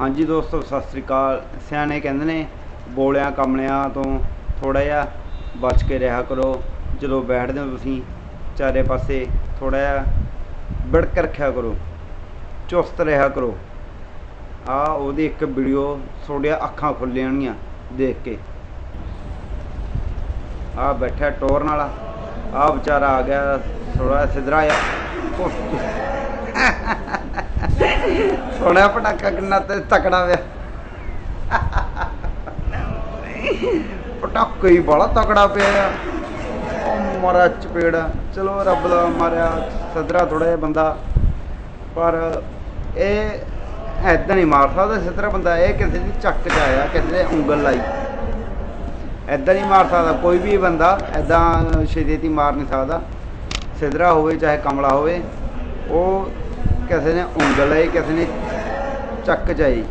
ਹਾਂਜੀ ਦੋਸਤੋ, ਸਤਿ ਸ੍ਰੀ ਅਕਾਲ। ਸਿਆਣੇ ਕਹਿੰਦੇ ਨੇ, ਬੋਲਿਆਂ ਕਮਲਿਆਂ ਤੋਂ ਥੋੜਾ ਜਿਹਾ ਬਚ ਕੇ ਰਿਹਾ ਕਰੋ। ਜਦੋਂ ਬੈਠਦੇ ਹੋ ਤੁਸੀਂ, ਚਾਰੇ ਪਾਸੇ ਥੋੜਾ ਜਿਹਾ ਬਿੜਕ ਰੱਖਿਆ ਕਰੋ, ਚੁਸਤ ਰਿਹਾ ਕਰੋ। ਆ ਉਹਦੀ ਇੱਕ ਵੀਡੀਓ ਤੁਹਾਡੀਆਂ ਅੱਖਾਂ ਖੁੱਲ ਜਾਣਗੀਆਂ ਦੇਖ ਕੇ। ਆ ਬੈਠਾ ਟੋਰਨ ਵਾਲਾ। ਆ ਵਿਚਾਰਾ ਆ ਗਿਆ ਥੋੜਾ ਸਿਧਰਾ ਆ ਸੋਹਣਾ ਪਟਾਕਾ ਕਿੰਨਾ ਤੇ ਤਕੜਾ ਵਿਆ ਪਟਾਕਾ ਹੀ ਬੜਾ ਤਕੜਾ ਪਿਆ ਆ। ਉਹ ਮਾਰਾ ਚਪੇੜ ਚਲੋ ਰੱਬ ਦਾ ਮਾਰਿਆ, ਸਦਰਾ ਥੋੜਾ ਜਿਹਾ ਬੰਦਾ। ਪਰ ਇਹ ਐਦਾਂ ਨਹੀਂ ਮਾਰ ਸਕਦਾ ਸਿੱਧਰਾ ਬੰਦਾ। ਇਹ ਕਿਸੇ ਦੀ ਚੱਕ ਚ ਆਇਆ, ਕਿਸੇ ਨੇ ਉਂਗਲ ਲਾਈ। ਐਦਾਂ ਨਹੀਂ ਮਾਰ ਸਕਦਾ। ਕੋਈ ਵੀ ਬੰਦਾ ਐਦਾਂ ਛੇਤੀ ਮਾਰ ਨਹੀਂ ਸਕਦਾ। ਸਿੱਧਰਾ ਹੋਵੇ, ਚਾਹੇ ਕਮਲਾ ਹੋਵੇ, ਉਹ ਕਿਸੇ ਨੇ ਉਂਗਲ ਲਾਈ, ਕਿਸੇ ਨੇ ਚੱਕ ਚਾਈ